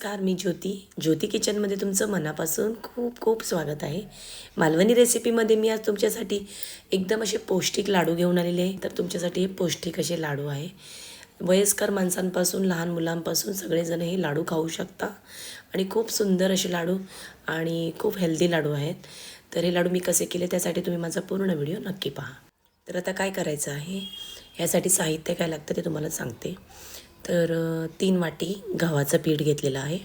नमस्कार मी ज्योती. ज्योती किचनमध्ये तुमचं मनापासून खूप खूप स्वागत आहे. मालवणी रेसिपीमध्ये मी आज तुमच्यासाठी एकदम असे पौष्टिक लाडू घेऊन आलेले आहे. तर तुमच्यासाठी हे पौष्टिक असे लाडू आहे. वयस्कर माणसांपासून लहान मुलांपासून सगळेजण हे लाडू खाऊ शकता. आणि खूप सुंदर असे लाडू आणि खूप हेल्दी लाडू आहेत. तर हे लाडू मी कसे केले त्यासाठी तुम्ही माझा पूर्ण व्हिडिओ नक्की पहा. तर आता काय करायचं आहे? ह्यासाठी साहित्य काय लागतं ते तुम्हाला सांगते. तर तीन वाटी गव्हाचं पीठ घेतलेलं आहे.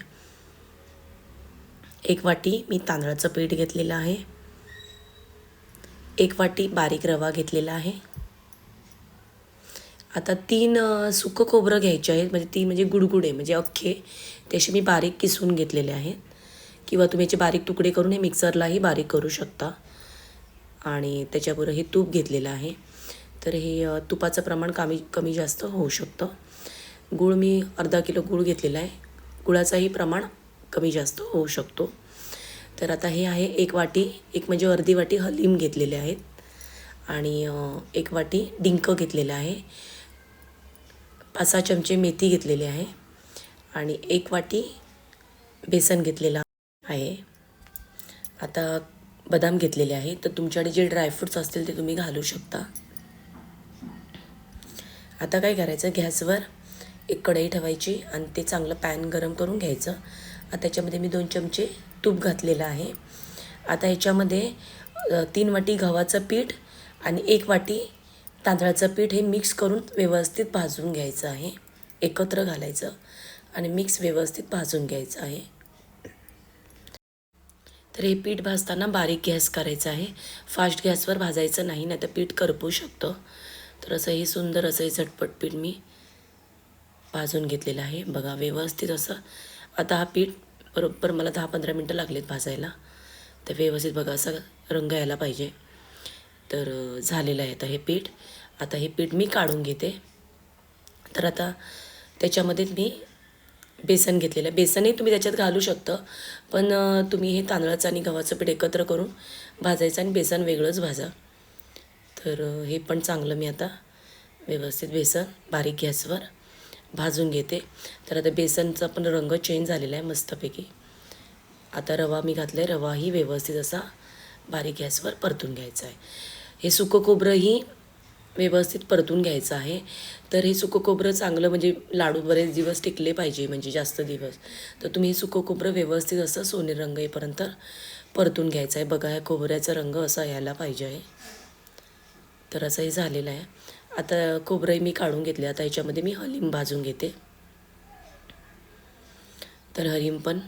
एक वाटी मी तांदळाचं पीठ घेतलेलं आहे. एक वाटी बारीक रवा घेतलेला आहे. आता तीन सुकं खोबरं घ्यायचे आहेत. म्हणजे तीन म्हणजे गुडगुडे म्हणजे अख्खे. त्याचे मी बारीक किसून घेतलेले आहेत. किंवा तुम्ही याचे बारीक तुकडे करून हे मिक्सरलाही बारीक करू शकता. आणि त्याच्याबरोबर हे तूप घेतलेलं आहे. तर हे तुपाचं प्रमाण कमी कमी जास्त होऊ शकतं. गूळ मी अर्धा किलो गूळ घेतलेला आहे. गुळाचाही प्रमाण कमी जास्त होऊ शकतो. तर आता हे आहे एक वाटी एक म्हणजे अर्धी वाटी हलीम घेतलेले आहेत. आणि एक वाटी डिंक घेतलेलं आहे. पाच सहा चमचे मेथी घेतलेली आहे. आणि एक वाटी बेसन घेतलेला आहे. आता बदाम घेतलेले आहे. तर तुमच्याकडे जे ड्रायफ्रूट्स असतील ते तुम्ही घालू शकता. आता काय करायचं? गॅसवर एक कढई ठेवायची आणि ते चांगलं पॅन गरम करून घ्यायचं. आता त्याच्यामध्ये मी दोन चमचे तूप घातलेलं आहे. आता ह्याच्यामध्ये तीन वाटी गव्हाचं पीठ आणि एक वाटी तांदळाचं पीठ हे मिक्स करून व्यवस्थित भाजून घ्यायचं आहे. एकत्र घालायचं आणि मिक्स व्यवस्थित भाजून घ्यायचं आहे. तर हे पीठ भाजताना बारीक गॅस करायचा आहे. फास्ट गॅसवर भाजायचं नाही नाही तर पीठ करपू शकतं. तर असं हे सुंदर असं हे झटपट पीठ मी भाजून घेतलेलं आहे. बघा व्यवस्थित असं. आता हा पीठ बरोबर मला दहा पंधरा मिनटं लागलेत भाजायला. तर व्यवस्थित बघा असं रंग यायला पाहिजे. तर झालेलं आहे आता हे पीठ. आता हे पीठ मी काढून घेते. तर आता त्याच्यामध्ये मी बेसन घेतलेलं आहे. बेसनही तुम्ही त्याच्यात घालू शकतं. पण तुम्ही हे तांदळाचं आणि गव्हाचं पीठ एकत्र करून भाजायचं आणि बेसन वेगळंच भाजा. तर हे पण चांगलं मी आता व्यवस्थित बेसन बारीक गॅसवर भाजून घेते. तर आता बेसनचा पण रंग चेंज झालेला आहे मस्तपैकी. आता रवा मी घातला आहे रवाही व्यवस्थित असा बारीक गॅसवर परतून घ्यायचा आहे. हे सुकं खोबरंही व्यवस्थित परतून घ्यायचं आहे. तर हे सुकं खोबरं चांगलं म्हणजे लाडू बरेच दिवस टिकले पाहिजे म्हणजे जास्त दिवस. तर तुम्ही हे सुकं खोबरं व्यवस्थित असं सोनेरी रंग येईपर्यंत परतून घ्यायचं आहे. बघा ह्या खोबऱ्याचा रंग असा यायला पाहिजे आहे. तर असं हे झालेलं आहे. आता खोबरंही मी काढून घेतले आता याच्यामध्ये मी हलीम भाजून घेते. तर हलीम पण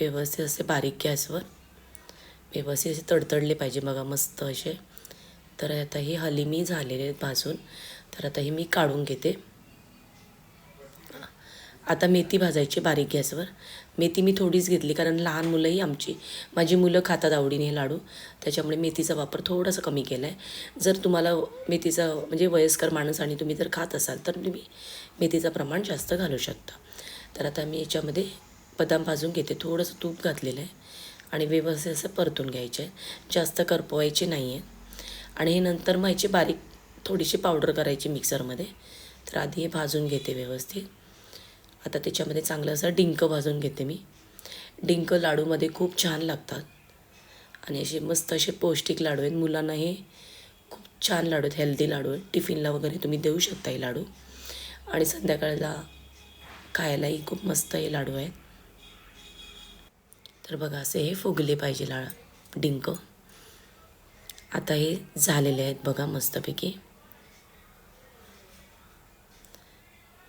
व्यवस्थित असे बारीक गॅसवर व्यवस्थित असे तडतडले पाहिजे बघा मस्त असे. तर आता हे हलीमी झालेले आहेत भाजून. तर आता हे मी काढून घेते. आता मेथी भाजायची बारीक गॅसवर. मेथी मी थोडीच घेतली कारण लहान मुलंही आमची. माझी मुलं खातात आवडीने हे लाडू. त्याच्यामुळे मेथीचा वापर थोडासा कमी केला आहे जर तुम्हाला मेथीचा म्हणजे वयस्कर माणूस आणि तुम्ही जर खात असाल तर तुम्ही मेथीचं प्रमाण जास्त घालू शकता. तर आता मी याच्यामध्ये बदाम भाजून घेते. थोडंसं तूप घातलेलं आहे. आणि व्यवस्थित असं परतून घ्यायचे आहे. जास्त करपवायचे नाही आहे आणि हे नंतर मग याची बारीक थोडीशी पावडर करायची मिक्सरमध्ये. तर आधी हे भाजून घेते व्यवस्थित. आता त्याच्यामध्ये चांगलं असं डिंक भाजून घेते मी. डिंक लाडूमध्ये खूप छान लागतात. आणि असे मस्त असे पौष्टिक लाडू आहेत. मुलांना हे खूप छान लाडू आहेत. हेल्दी लाडू आहेत. टिफिनला वगैरे तुम्ही देऊ शकता हे लाडू. आणि संध्याकाळला खायलाही खूप मस्त हे लाडू आहेत. तर बघा असे हे फुगले पाहिजे ला डिंक. आता हे झालेले आहेत बघा मस्तपैकी.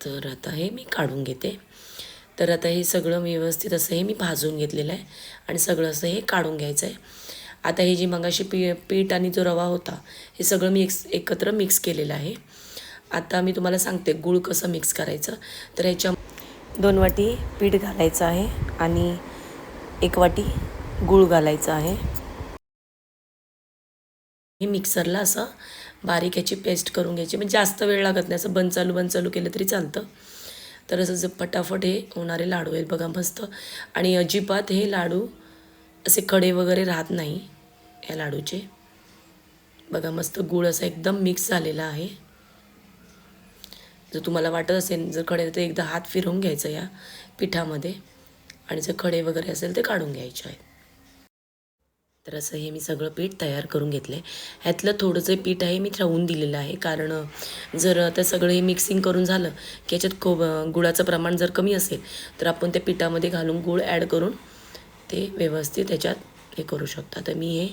तर आता हे मी काढून घेते. तर आता हे सगळं व्यवस्थित असं हे मी भाजून घेतलेलं आहे आणि सगळं असं हे काढून घ्यायचं आहे. आता हे जी मगाशी पी पीठ आणि जो रवा होता हे सगळं मी एक्स एकत्र मिक्स केलेलं आहे. आता मी तुम्हाला सांगते गूळ कसं मिक्स करायचं. तर ह्याच्या दोन वाटी पीठ घालायचं आहे आणि एक वाटी गूळ घालायचं आहे. हे मिक्सरला असं बारीक ह्याची पेस्ट करून घ्यायची. म्हणजे जास्त वेळ लागत नाही. असं बंद चालू बंद चालू केलं तरी चालतं. तर असं जे फटाफट हे होणारे लाडू आहेत बघा मस्त. आणि अजिबात हे लाडू असे कडे वगैरे राहत नाही या लाडूचे. बघा मस्त गूळ असा एकदम मिक्स झालेला आहे. जर तुम्हाला वाटत असेल जर खडे तर एकदा हात फिरवून घ्यायचं या पिठामध्ये. आणि जर खडे वगैरे असेल ते काढून घ्यायचे आहेत. तर असं हे मी सगळं पीठ तयार करून घेतलं आहे ह्यातलं थोडं जे पीठ आहे मी ठेवून दिलेलं आहे. कारण जर आता सगळं हे मिक्सिंग करून झालं की याच्यात खो गुळाचं प्रमाण जर कमी असेल तर आपण त्या पिठामध्ये घालून गूळ ॲड करून ते व्यवस्थित त्याच्यात हे करू शकता. तर मी हे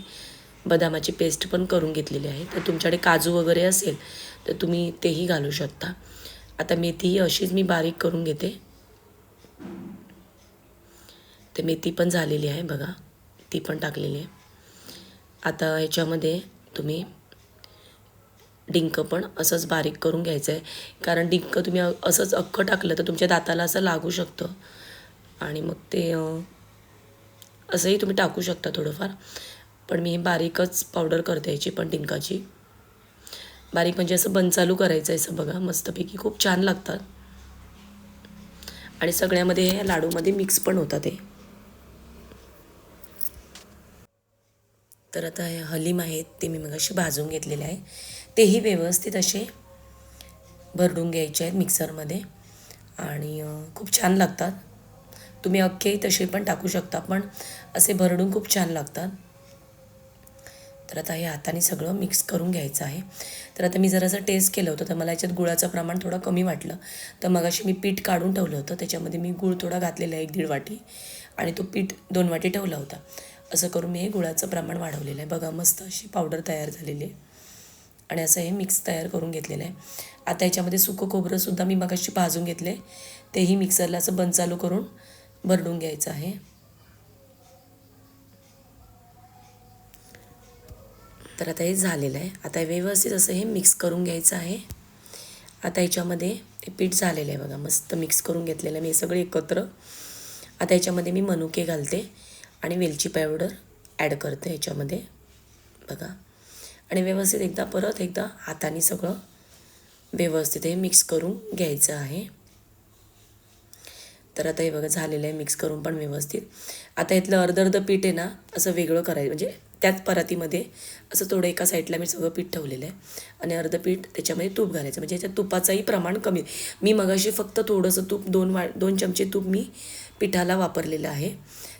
बदामाची पेस्ट पण करून घेतलेली आहे. तर तुमच्याकडे काजू वगैरे असेल तर तुम्ही तेही घालू शकता. आता मेथीही अशीच मी बारीक करून घेते. तर मेथी पण झालेली आहे बघा. ती पण टाकलेली आहे. आता ह्याच्यामध्ये तुम्ही डिंक पण असंच बारीक करून घ्यायचं आहे कारण डिंक तुम्ही असंच अख्खं टाकलं तर तुमच्या दाताला असं लागू शकतं. आणि मग ते असंही तुम्ही टाकू शकता थोडंफार. पण मी बारीकच पावडर करते याची पण डिंकाची. बारीक म्हणजे असं बंद चालू करायचं आहे असं बघा. मस्तपैकी खूप छान लागतात. आणि सगळ्यामध्ये हे लाडूमध्ये मिक्स पण होतात ते तर आता हे हलीम आहेत ते मी मग असे भाजून घेतलेले आहे. तेही व्यवस्थित असे भरडून घ्यायचे आहेत मिक्सरमध्ये. आणि खूप छान लागतात. तुम्ही अख्खे तसे पण टाकू शकता पण असे भरडून खूप छान लागतात. तर आता हे हाताने सगळं मिक्स करून घ्यायचं आहे. तर आता मी जरासं टेस्ट केलं होतं तर मला याच्यात गुळाचं प्रमाण थोडं कमी वाटलं. तर मगाशी मी पीठ काढून ठेवलं होतं त्याच्यामध्ये मी गुळ थोडा घातलेला आहे एक दीड वाटी. आणि तो पीठ दोन वाटी ठेवला होता. असं करून मी हे गुळाचं प्रमाण वाढवलेलं आहे. बघा मस्त अशी पावडर तयार झालेली आहे. आणि असं हे मिक्स तयार करून घेतलेलं आहे. आता याच्यामध्ये सुकं खोबरंसुद्धा मी मगाशी भाजून घेतले. तेही मिक्सरला असं बंद चालू करून भरडून घ्यायचं आहे. तर आता हे झालेलं आहे. आता हे व्यवस्थित असं हे मिक्स करून घ्यायचं आहे. आता याच्यामध्ये हे पीठ झालेलं आहे बघा. मस्त मिक्स करून घेतलेलं आहे मी हे सगळे एकत्र. आता याच्यामध्ये मी मनुके घालते. आणि वेलची पावडर ॲड करते याच्यामध्ये बघा. आणि व्यवस्थित एकदा परत एकदा हाताने सगळं व्यवस्थित हे मिक्स करून घ्यायचं आहे. तर आता हे बघा झालेलं आहे मिक्स करून पण व्यवस्थित. आता इथलं अर्ध अर्ध पीठ आहे ना असं वेगळं करायचं म्हणजे त्याच परातीमध्ये असं थोडं एका साईडला मी सगळं पीठ ठेवलेलं आहे. आणि अर्ध पीठ त्याच्यामध्ये तूप घालायचं म्हणजे याच्यात तुपाचंही प्रमाण कमी. मी मगाशी फक्त थोडंसं तूप दोन वा दोन चमचे तूप मी पिठाला वापरलेलं आहे.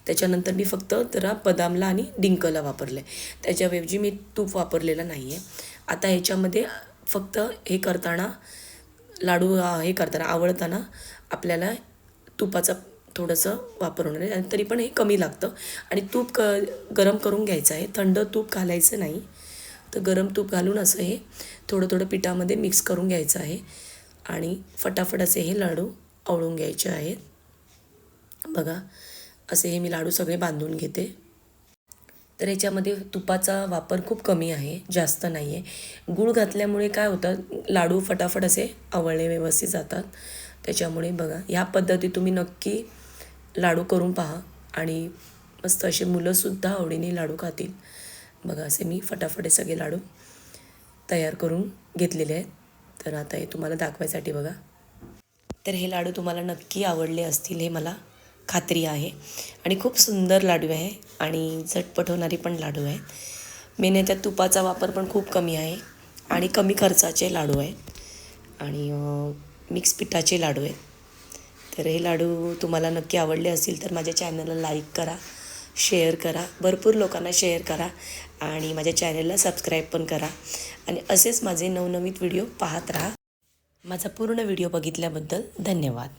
त्याच्यानंतर मी फक्त जरा बदामला आणि डिंकला वापरलं आहे त्याच्याऐवजी मी तूप वापरलेलं नाही आहे आता ह्याच्यामध्ये फक्त हे करताना लाडू हे करताना आवळताना आपल्याला तुपाचा थोडंसं वापर होणार आहे. आणि तरी पण हे कमी लागतं. आणि तूप क गरम करून घ्यायचं आहे. थंड तूप घालायचं नाही. तर गरम तूप घालून असं हे थोडं थोडं पिठामध्ये मिक्स करून घ्यायचं आहे. आणि फटाफट असे हे लाडू आवळून घ्यायचे आहेत. बघा. असे हे मी लाडू सगळे बांधून घेते. तर याच्यामध्ये तुपाचा वापर खूप कमी आहे जास्त नाही आहे गूळ घातल्यामुळे काय होतं लाडू फटाफट असे आवळले व्यवस्थित जातात. त्याच्यामुळे बघा ह्या पद्धती तुम्ही नक्की लाडू करून पहा आणि मस्त असे मुलंसुद्धा आवडीने लाडू खातील. बघा असे मी फटाफट हे सगळे लाडू तयार करून घेतलेले आहेत. तर आता हे तुम्हाला दाखवायसाठी बघा. तर हे लाडू तुम्हाला नक्की आवडले असतील हे मला खात्री आहे. आणि खूप सुंदर लाडू आहे आणि झटपट होणारी पण लाडू आहेत मेन त्यात तुपाचा वापर पण खूप कमी आहे आणि कमी खर्चाचे लाडू आहेत. आणि मिक्स पिठाचे लाडू आहेत. तर हे लाडू तुम्हाला नक्की आवडले असतील तर माझ्या चॅनलला लाईक करा शेअर करा भरपूर लोकांना शेअर करा आणि माझ्या चॅनलला सबस्क्राईब पण करा. आणि असेच माझे नवनवीन व्हिडिओ पाहत राहा. माझा पूर्ण व्हिडिओ बघितल्याबद्दल धन्यवाद.